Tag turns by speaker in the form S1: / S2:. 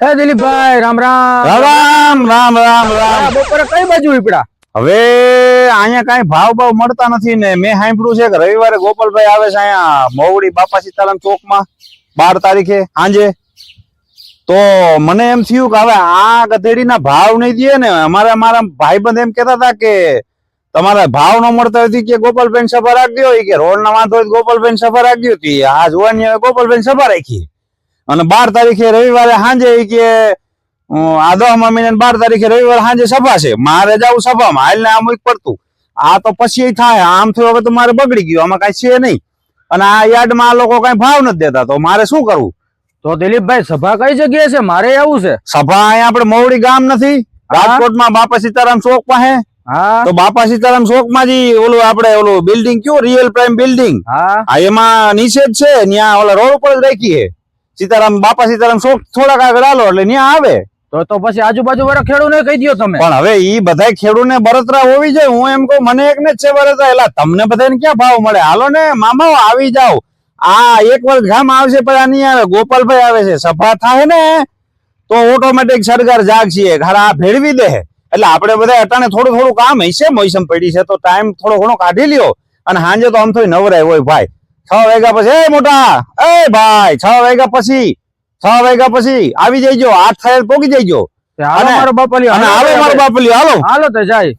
S1: હે દિલીપભાઈ રામ રામ.
S2: રામ રામ રામ રામ
S1: બપોરે કઈ બાજુ ઉપડા?
S2: હવે અહીંયા કઈ ભાવ ભાવ મળતા નથી ને મેં સાંભળ્યું છે કે રવિવારે ગોપાલભાઈ આવે છે અહીંયા મોવડી બાપા સીતારામ ચોકમાં બાર તારીખે સાંજે. તો મને એમ થયું કે હવે આ ગધેડીના ભાવ નહીં દે ને અમારે મારા ભાઈબંધ એમ કહેતા હતા કે તમારા ભાવ ન મળતા હતી કે ગોપાલબેન સભા રાખી હોય કે રોડ ના વાંધો ગોપાલભાઈ સભા રાખી હતી આ જોવાની હવે ગોપાલબેન સભા રાખી અને બાર તારીખે રવિવારે સાંજે કે આ દસમા મહિને બાર તારીખે રવિવારે સાંજે સભા છે. મારે જવું સભામાં હાલ ને આમ પડતું. આ તો પછી થાય આમ થયું હવે તો મારે બગડી ગયું આમાં કઈ છે નહીં. અને આ યાર્ડમાં આ લોકો કઈ ભાવ નથી દેતા તો મારે શું કરવું?
S1: તો દિલીપભાઈ સભા કઈ જગ્યાએ છે? મારે આવું છે.
S2: સભા અહીંયા આપણે મોવડી ગામ નથી. રાજકોટમાં બાપા સીતારામ ચોક પાસે
S1: હા.
S2: તો બાપા સીતારામ ચોકમાં જી ઓલું આપડે ઓલું બિલ્ડિંગ કયું? રિયલ પ્રાઇમ બિલ્ડિંગ
S1: હા.
S2: એમાં નીચે જ છે ત્યાં ઓલા રોડ ઉપર જ રાખી સીતારામ બાપા સીતારામ ચોક થોડાક આગળ આલો એટલે ત્યાં આવે.
S1: તો તો પછી આજુબાજુ વાળા ખેડૂને કહી દો તમે.
S2: પણ હવે ઈ બધા ખેડૂતને બરતરા હોવી જોઈએ. હું એમ કહું મને એક ને જ છે બરતરા. એટલે તમને બધાને ક્યાં ભાવ મળે? હાલો ને મામા આવી જાઓ. આ એક વર્ષ ગામ આવશે પણ આ નહીં આવે ગોપાલભાઈ આવે છે. સભા થાય ને તો ઓટોમેટિક સરકાર જાગશે. ઘર આ ભેળવી દે. એટલે આપણે બધા અટાણે થોડું થોડું કામ હશે. મોસમ પડી છે તો ટાઈમ થોડો ઘણો કાઢી લ્યો. અને સાંજે તો આમ થોડી નવરાય હોય ભાઈ. છ વાગ્યા પછી એ મોટા એ ભાઈ છ વાગ્યા પછી છ વાગ્યા પછી આવી જઈજો આઠ થયેલ પોકી જઈજો.
S1: હાલો મારો બાપા લ્યો
S2: હાલો મારો બાપ હાલો.
S1: હાલો તો જાય.